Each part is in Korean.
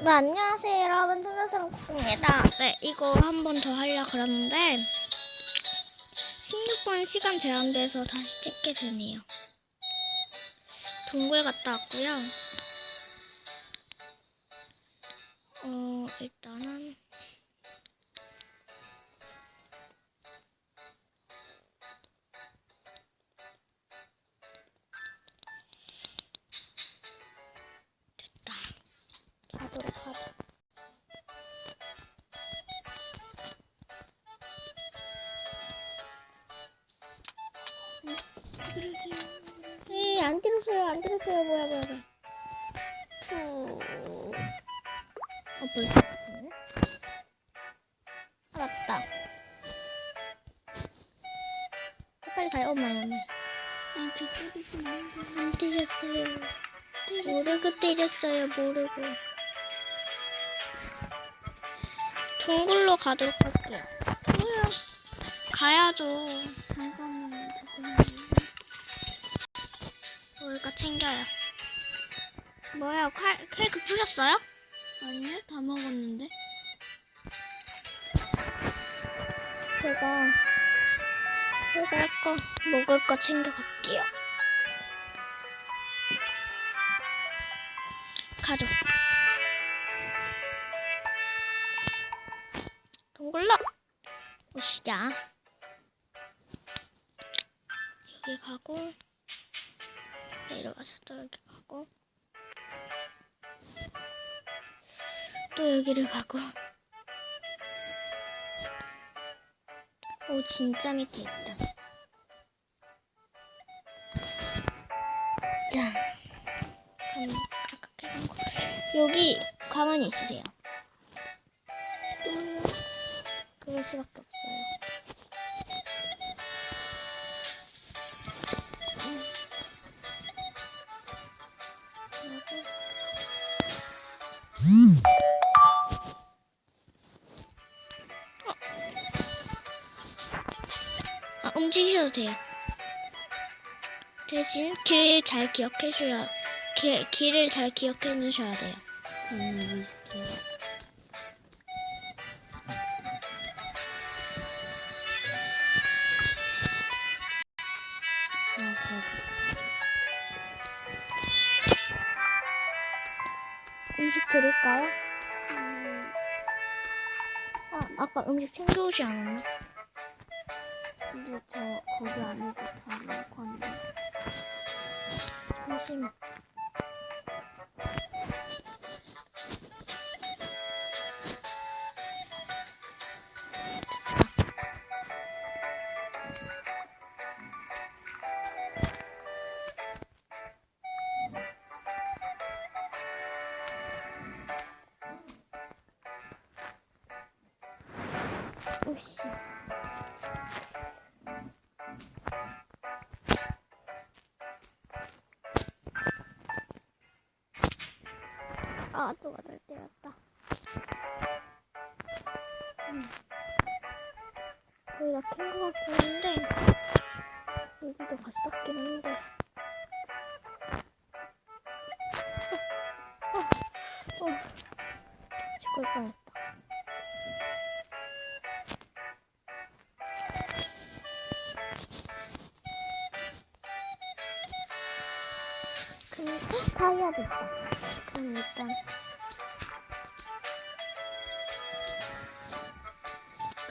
네, 안녕하세요, 여러분. 천사스럽입니다 네, 이거 한 번 더 하려고 그러는데, 16분 시간 제한돼서 다시 찍게 되네요. 동굴 갔다 왔고요. 어, 일단은. 에이, 안 들었어요, 안 들었어요. 뭐야, 뭐야, 뭐야. 푸. 어, 벌써 됐네. 알았다. 빨리 가요, 엄마요, 엄마. 아, 저 때리지 말고. 안 때렸어요. 모르고 때렸어요, 모르고. 동굴로 가도록 할게요. 뭐야? 가야죠. 잠깐만 뭘까 챙겨요. 뭐야, 칼, 케이크 부셨어요? 아니요, 다 먹었는데. 제가 먹을 거, 먹을 거 챙겨갈게요. 가죠. 동굴로 오시자. 여기 가고, 내려와서 또 여기 가고, 또 여기를 가고, 오, 진짜 밑에 있다. 자, 그럼 아까 깨본 거. 여기 가만히 있으세요. 아, 움직이셔도 돼요. 대신 길 잘 기억해 주셔야 길, 길을 잘 기억해 놓으셔야 돼요. 저는 음식 드릴까요? 음, 아, 아까 음식 챙겨오지 않았나? 근데 저 거기 안에도 다 넣고 왔는데. 잠시만. 오씨. 도 갔었긴 한데. 어, 어, 어. 죽을 뻔했다. 헉, 다이아도 있다. 그럼 일단,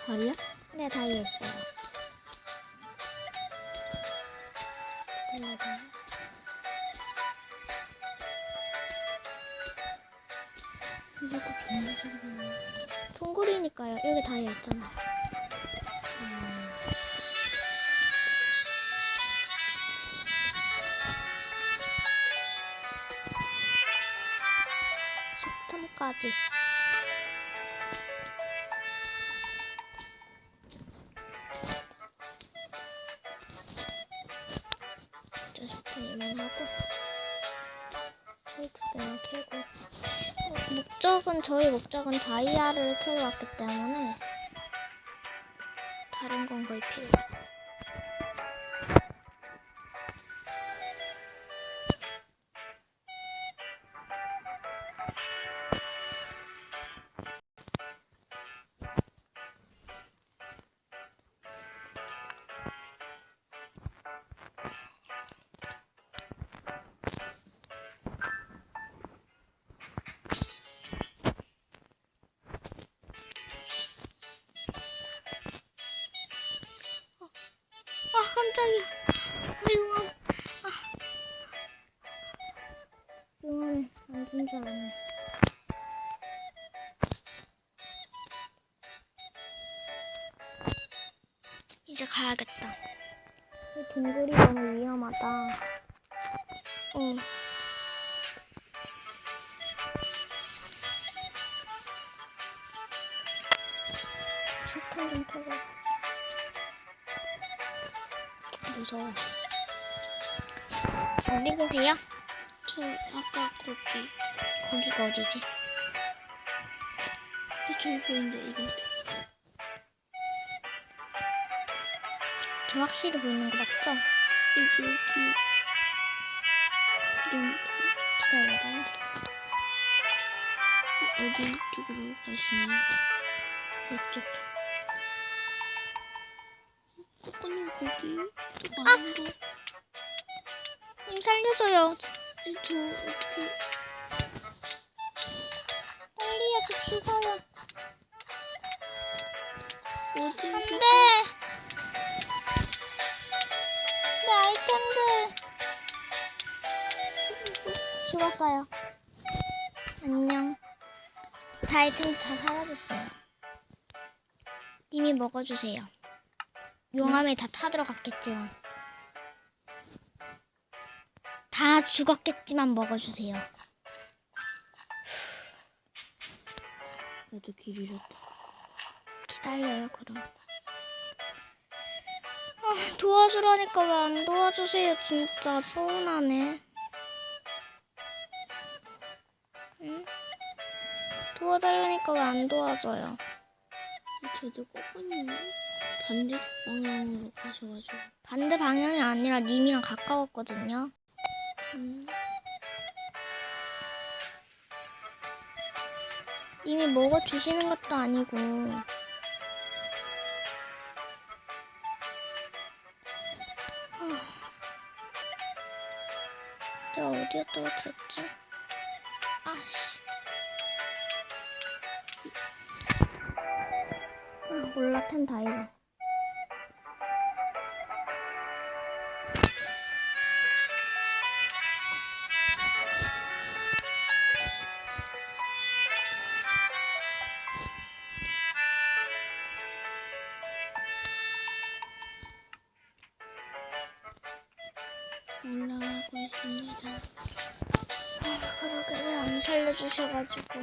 다리야? 네, 다이아 있어요. 다이아. 왜 자꾸 좋은 소리가 나? 동굴이니까요. 여기 다이아 있잖아요. 음, 식탐까지. 하고 개만 캐고 어, 목적은 저희 목적은 다이아를 캐러 왔기 때문에 다른 건 거의 필요 없어요. 맞은 줄 알았네. 이제 가야겠다. 이 동굴이 너무 위험하다. 어. 석탄 좀 켜고. 무서워. 어디 계세요? 저 아까 거기 거기가 어디지? 저기 보이는데 이거 저 확실히 보이는 거 맞죠? 여기 여기 이런 기다려봐요. 어디 쪽으로 가시나요? 이쪽. 꼬꼬님 거기 또 많은데 님 살려줘요. 저 어떻게 빨리요, 저 죽어요. 어디 안 돼! 내 아이템들! 죽었어요. 안녕. 제 아이템 다 사라졌어요. 님이 먹어주세요. 용암에 다 타들어갔겠지만. 다 죽었겠지만 먹어주세요. 나도 길 잃었다 기다려요, 그럼. 아, 도와주라니까 왜 안 도와주세요, 진짜. 서운하네. 응? 도와달라니까 왜 안 도와줘요? 저도 꼬꼬님 반대 방향으로 가셔가지고 반대 방향이 아니라 님이랑 가까웠거든요. 음, 이미 먹어 주시는 것도 아니고. 아. 내가 어디에 떨어뜨렸지? 아씨. 아, 몰라, 템다 잃어. 그러게 왜 안 살려주셔가지고.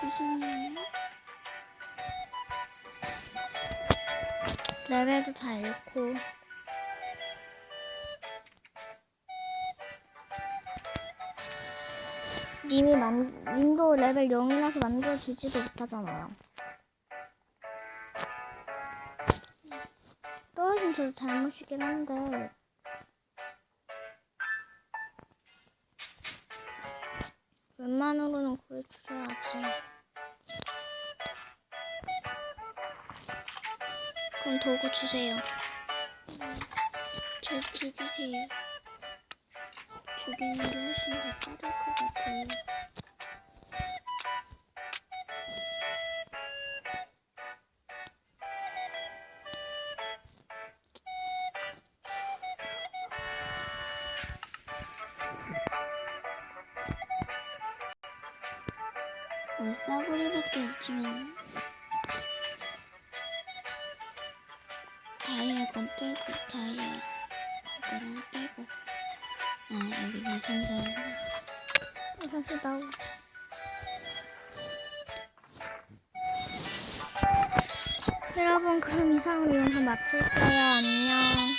죄송해요 레벨도 다 잃고. 님이 만, 님도 레벨 0이라서 만들어지지도 못하잖아요. 떨어진 저도 잘못이긴 한데. 웬만으로는 구해주셔야지. 그럼 도구 주세요. 저 죽이세요 죽이는 게 훨씬 더 빠를 것 같아요 어, 싸구리밖에 없지만 다이아 건 빼고 다이아 그거랑 빼고 아 여기 미성장 다시 나오. 여러분 그럼 이상으로 영상 마칠게요. 안녕.